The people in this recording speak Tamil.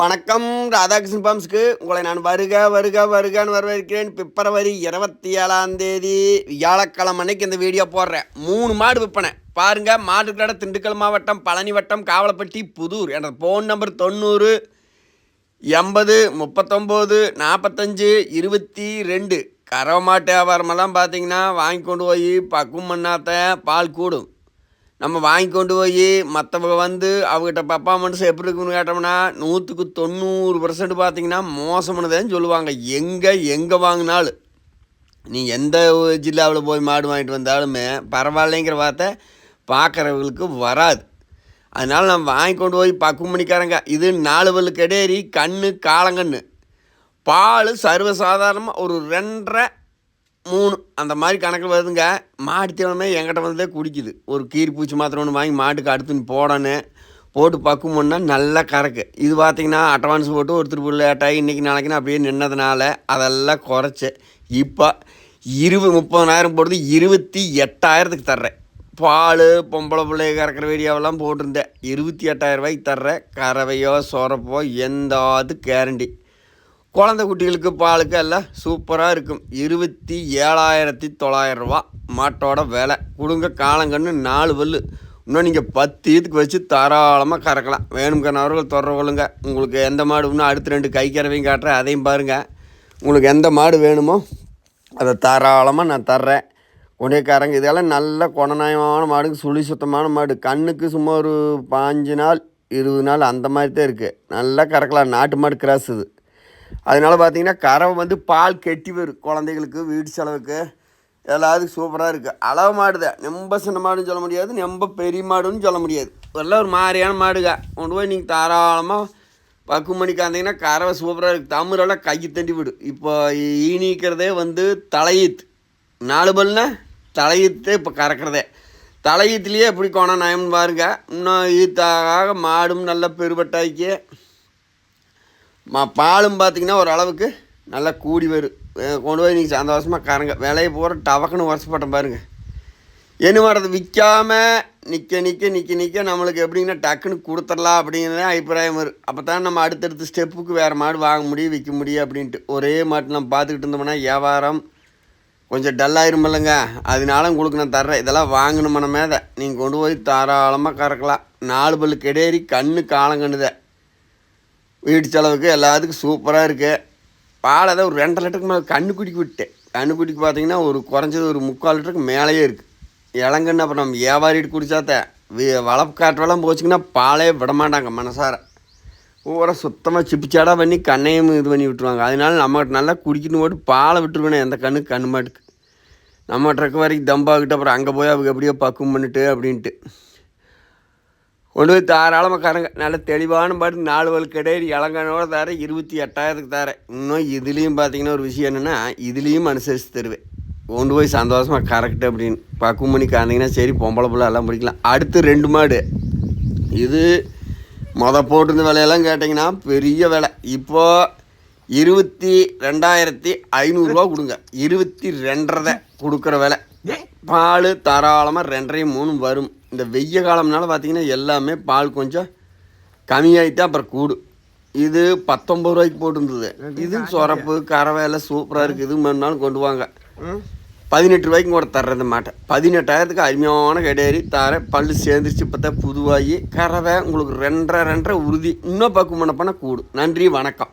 வணக்கம். ராதாகிருஷ்ணன் பாம்ஸ்க்கு உங்களை நான் வருக வருக வருகன்னு வரவேற்கிறேன். பிப்ரவரி இருபத்தி ஏழாம் தேதி வியாழக்கிழமை அன்னைக்கு இந்த வீடியோ போடுறேன். மூணு மாடு விற்பனை. பாருங்க மாடு திண்டுக்கல் மாவட்டம் பழனி வட்டம் காவலப்பட்டி புதூர். என்ற ஃபோன் நம்பர் தொண்ணூறு எண்பது முப்பத்தொம்போது நாற்பத்தஞ்சு இருபத்தி ரெண்டு. கறவை மாட்டு வியாபாரமெல்லாம் பார்த்தீங்கன்னா வாங்கி கொண்டு போய் பக்குவம் பண்ணாத்த பால் கூடும். நம்ம வாங்கி கொண்டு போய் மற்றவங்க வந்து அவங்ககிட்ட பர்ஃபாமன்ஸ் எப்படி இருக்குன்னு கேட்டோம்னா நூற்றுக்கு தொண்ணூறு பர்சன்ட் பார்த்தீங்கன்னா மோசமானதுன்னு சொல்லுவாங்க. எங்கே எங்கே வாங்கினாலும். நீ எந்த ஜில்லாவில் போய் மாடு வாங்கிட்டு வந்தாலுமே பரவாயில்லைங்கிற வார்த்தை பார்க்குறவங்களுக்கு வராது. அதனால் நம்ம வாங்கி கொண்டு போய் பக்குவம் பண்ணிக்காரங்க இது நாலு பல்லு கெடேரி கண்ணு காலங்கன்று பால் சர்வசாதாரணமாக ஒரு ரெண்டரை மூணு அந்த மாதிரி கணக்கில் வருதுங்க. மாடு தீவனமே என்கிட்ட வந்ததே குடிக்குது. ஒரு கீரி பூச்சி மாத்திரம் ஒன்று வாங்கி மாட்டுக்கு அடுத்துன்னு போடணும் போட்டு பக்குவம் பண்ணால் நல்லா கறக்கு. இது பார்த்திங்கன்னா அட்வான்ஸ் போட்டு ஒருத்தர் லேட்டாகி இன்றைக்கி நாளைக்குன்னு அப்படியே நின்னதுனால அதெல்லாம் குறைச்சி. இப்போ இருபது முப்பதனாயிரம் போடுறது இருபத்தி எட்டாயிரத்துக்கு தர்றேன். பால் பொம்பளை பிள்ளை கறக்கிற வீடியோவெல்லாம் போட்டிருந்தேன். இருபத்தி எட்டாயிரம் ரூபாய்க்கு தர்றேன். கறவையோ சொரப்போ எந்தாவது கேரண்டி குழந்தை குட்டிகளுக்கு பாலுக்கு எல்லாம் சூப்பராக இருக்கும். இருபத்தி ஏழாயிரத்தி தொள்ளாயிரம் ரூபா மாட்டோட விலை. கொடுங்க காலங்கன்னு நாலு பல்லு. இன்னும் நீங்கள் பத்து இதுக்கு வச்சு தாராளமாக கறக்கலாம். வேணும்கிறவர்கள் தொடர்புகளுங்க உங்களுக்கு எந்த மாடு இன்னும் அடுத்து ரெண்டு கை கறவையும் காட்டுறேன். அதையும் பாருங்கள் உங்களுக்கு எந்த மாடு வேணுமோ அதை தாராளமாக நான் தர்றேன். கொண்டைக்காரங்க இதெல்லாம் நல்ல குணநாயமான மாடுங்க. சுழி சுத்தமான மாடு. கண்ணுக்கு சும்மா ஒரு பாஞ்சு நாள் இருபது நாள் அந்த மாதிரி தான் இருக்குது நல்லா கறக்கலாம். நாட்டு மாடு கிராஸ் இது. அதனால் பார்த்தீங்கன்னா கறவை வந்து பால் கெட்டி வரும் குழந்தைகளுக்கு வீட்டு செலவுக்கு. எல்லாத்துக்கும் சூப்பராக இருக்குது அளவு மாடு தான் ரொம்ப சின்ன மாடுன்னு சொல்ல முடியாது நம்ப பெரிய மாடுன்னு சொல்ல முடியாது. எல்லாம் ஒரு மாதிரியான மாடுங்க கொண்டு போய் நீங்கள் தாராளமாக பக்கு மணிக்கு வந்தீங்கன்னா கறவை சூப்பராக இருக்குது தமிழெல்லாம் கை தண்டி விடும் இப்போ ஈனிக்கிறதே வந்து தலையீத்து நாலு பல்னா தலையீத்து இப்போ கறக்கிறதே. தலையீத்துலேயே எப்படி கோணம் நயம்னு பாருங்க. இன்னும் ஈத்தாக மாடும் நல்ல பெருபட்டாய்க்கு மா பாலும் பார்த்திங்கன்னா ஓரளவுக்கு நல்லா கூடி வரும் கொண்டு போய் நீங்கள் சந்தோஷமாக கறங்க. விலையை போகிற டவக்குன்னு உரசப்பட்டேன் பாருங்கள் என்ன வரது விற்காம நிற்க நிற்க நிற்க நிற்க நம்மளுக்கு எப்படிங்கன்னா டக்குன்னு கொடுத்துடலாம் அப்படிங்கிறதே அபிப்பிராயம் வரும். அப்போ தான் நம்ம அடுத்தடுத்த ஸ்டெப்புக்கு வேறு மாடு வாங்க முடியும் விற்க முடியும் அப்படின்ட்டு. ஒரே மாட்டு நம்ம பார்த்துக்கிட்டு இருந்தோம்னா வியாபாரம் கொஞ்சம் டல்லாயிருமில்லங்க அதனால உங்களுக்கு நான் தர்றேன். இதெல்லாம் வாங்கணுமான மேதை. நீங்கள் கொண்டு போய் தாராளமாக கறக்கலாம். நாலு பல்லு கெடேரி கண்ணு காலங்கண்ணுதை. வீட்டு செலவுக்கு எல்லாத்துக்கும் சூப்பராக இருக்குது பால் அதை ஒரு ரெண்டரை லிட்டருக்கு மேலே கண்ணுக்குட்டிக்கு விட்டேன். கண்ணுக்குட்டிக்கு பார்த்தீங்கன்னா ஒரு குறைஞ்சது ஒரு முக்கால் லிட்டருக்கு மேலேயே இருக்குது இளங்கன்னு அப்புறம் நம்ம வியாபாரிட்டு குடிச்சாத்த வளப்பு காற்றெல்லாம் போச்சுங்கன்னா பாலே விட மாட்டாங்க மனசார. பூரா சுத்தமாக சிப்பிச்சாடாக பண்ணி கண்ணையும் இது பண்ணி விட்டுருவாங்க. அதனால நம்மகிட்ட நல்லா குடிக்கணும் போட்டு பாலை விட்டுருவேனே எந்த கண்ணு கண்ணு மாட்டுக்கு. நம்ம ட்ரக் வரைக்கும் தம்பாகிட்டு அப்புறம் அங்கே போய் அவங்க எப்படியோ பக்குவம் பண்ணிட்டு அப்படின்ட்டு. கொண்டு போய் தாராளமாக கறங்க. நல்ல தெளிவான பாட்டு நாலு வல் கிடையாது. இளங்கனோட தர இருபத்தி எட்டாயிரத்துக்கு தரேன் இன்னும் இதுலேயும் பார்த்தீங்கன்னா ஒரு விஷயம் என்னென்னா இதுலேயும் அனுசரித்து தருவேன். கொண்டு போய் சந்தோஷமாக கரெக்டு அப்படின்னு. பக்குவம் பண்ணி கறந்தீங்கன்னா சரி பொம்பளை பிள்ளை எல்லாம் பிடிக்கலாம். அடுத்து ரெண்டு மாடு. இது மொத போட்டிருந்த விலையெல்லாம் கேட்டிங்கன்னா பெரிய விலை. இப்போது இருபத்தி ரெண்டாயிரத்தி ஐநூறுரூவா கொடுங்க. இருபத்தி ரெண்டரை கொடுக்குற விலை. பால் தாராளமாக ரெண்டரையும் மூணும் வரும். இந்த வெய்ய காலம்னால பார்த்தீங்கன்னா எல்லாமே பால் கொஞ்சம் கம்மியாயிட்டா அப்புறம் கூடும் இது பத்தொம்பது ரூபாய்க்கு போட்டிருந்தது. இது சொரப்பு கறவை எல்லாம் சூப்பராக இருக்குது இது மறுநாள் கொண்டு வாங்க. பதினெட்டு ரூபாய்க்கு கூட தர்றேன் இந்த மாட்டை. பதினெட்டாயிரத்துக்கு அருமையான கிடையாது தர பல்லு சேர்ந்துருச்சு இப்போ தான் புதுவாகி. கறவை உங்களுக்கு ரெண்டரை ரெண்டரை உறுதி. இன்னும் பக்குவம் பண்ண கூடும் நன்றி வணக்கம்.